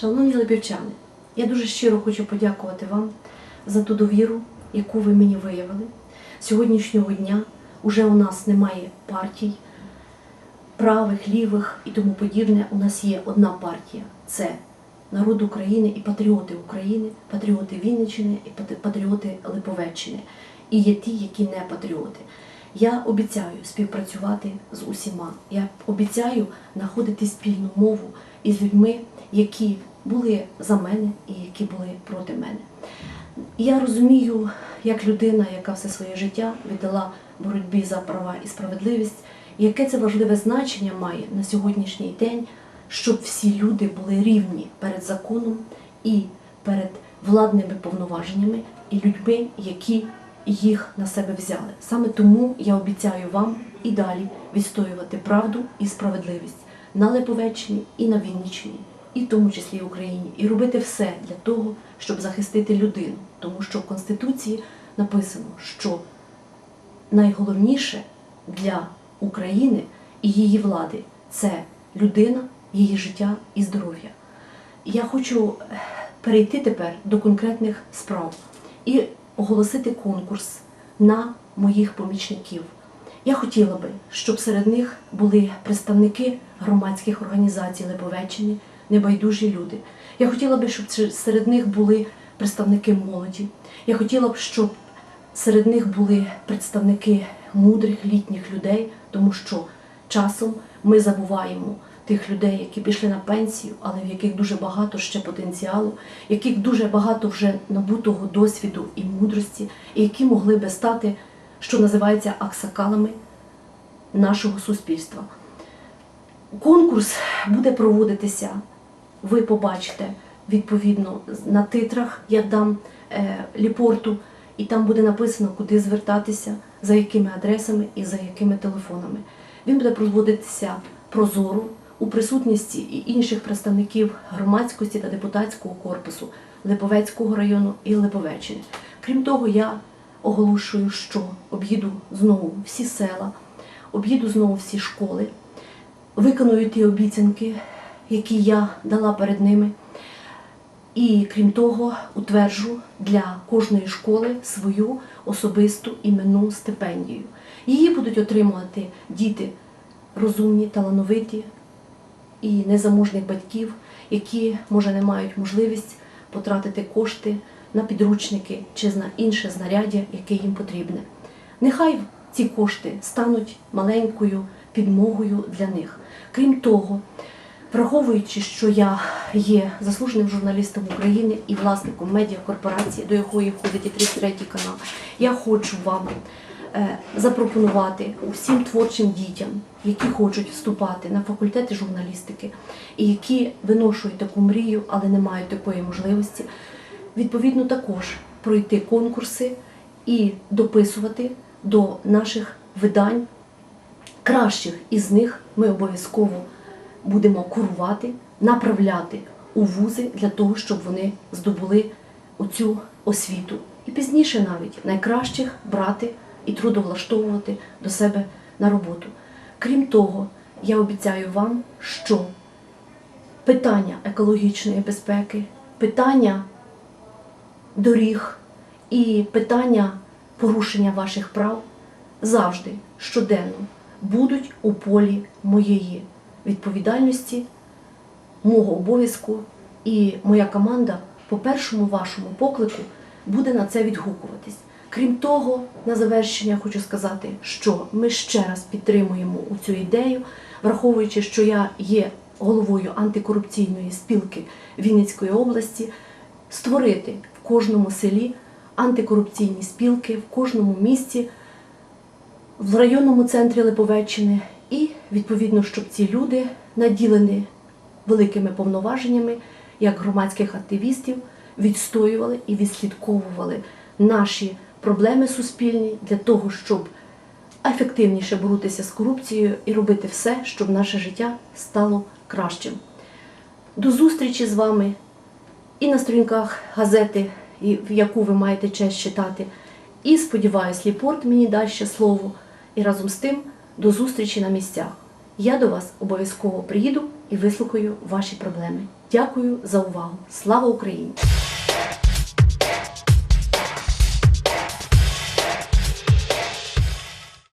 Шановні липівчани, я дуже щиро хочу подякувати вам за ту довіру, яку ви мені виявили. Сьогоднішнього дня уже у нас немає партій, правих, лівих і тому подібне. У нас є одна партія це народ України і патріоти України, патріоти Вінниччини і патріоти Липовеччини. І є ті, які не патріоти. Я обіцяю співпрацювати з усіма. Я обіцяю знаходити спільну мову із людьми, які були за мене і які були проти мене. Я розумію, як людина, яка все своє життя віддала боротьбі за права і справедливість, яке це важливе значення має на сьогоднішній день, щоб всі люди були рівні перед законом і перед владними повноваженнями і людьми, які їх на себе взяли. Саме тому я обіцяю вам і далі відстоювати правду і справедливість на Липовеччині і на Вінниччині, і в тому числі в Україні, і робити все для того, щоб захистити людину, тому що в Конституції написано, що найголовніше для України і її влади це людина, її життя і здоров'я. Я хочу е, перейти тепер до конкретних справ і оголосити конкурс на моїх помічників. Я хотіла би, щоб серед них були представники громадських організацій Липовеччини, небайдужі люди. Я хотіла би, щоб серед них були представники молоді. Я хотіла б, щоб серед них були представники мудрих літніх людей, тому що часом ми забуваємо тих людей, які пішли на пенсію, але в яких дуже багато ще потенціалу, яких дуже багато вже набутого досвіду і мудрості, і які могли би стати, що називається, аксакалами нашого суспільства. Конкурс буде проводитися, ви побачите відповідно на титрах. Я дам е, ліпорту, і там буде написано, куди звертатися, за якими адресами і за якими телефонами. Він буде проводитися прозоро у присутності і інших представників громадськості та депутатського корпусу Липовецького району і Липовеччини. Крім того, я оголошую, що об'їду знову всі села, об'їду знову всі школи, виконую ті обіцянки, які я дала перед ними. І крім того, утверджу для кожної школи свою особисту іменну стипендію. Її будуть отримувати діти розумні, талановиті і незаможних батьків, які, може, не мають можливість потратити кошти на підручники чи на інше знаряддя, яке їм потрібне. Нехай ці кошти стануть маленькою підмогою для них. Крім того, Враховуючи, що я є заслуженим журналістом України і власником медіакорпорації, до якої входить і 33 канал, я хочу вам е, запропонувати усім творчим дітям, які хочуть вступати на факультети журналістики і які виношують таку мрію, але не мають такої можливості, відповідно також пройти конкурси і дописувати до наших видань. Кращих із них ми обов'язково будемо курувати, направляти у вузи для того, щоб вони здобули оцю освіту. І пізніше навіть найкращих брати і трудовлаштовувати до себе на роботу. Крім того, я обіцяю вам, що питання екологічної безпеки, питання доріг і питання порушення ваших прав завжди щоденно будуть у полі моєї відповідальності, мого обов'язку, і моя команда по першому вашому поклику буде на це відгукуватись. Крім того, на завершення хочу сказати, що ми ще раз підтримуємо цю ідею, враховуючи, що я є головою антикорупційної спілки Вінницької області, створити в кожному селі антикорупційні спілки, в кожному місті в районному центрі Липовеччини і відповідно, щоб ці люди, наділені великими повноваженнями, як громадських активістів, відстоювали і відслідковували наші проблеми суспільні для того, щоб ефективніше боротися з корупцією і робити все, щоб наше життя стало кращим. До зустрічі з вами і на сторінках газети, в яку ви маєте честь читати. І сподіваюсь, Ліпорт мені дасть ще слово. І разом з тим до зустрічі на місцях. я до вас обов'язково приїду і вислухаю ваші проблеми. Дякую за увагу. Слава Україні!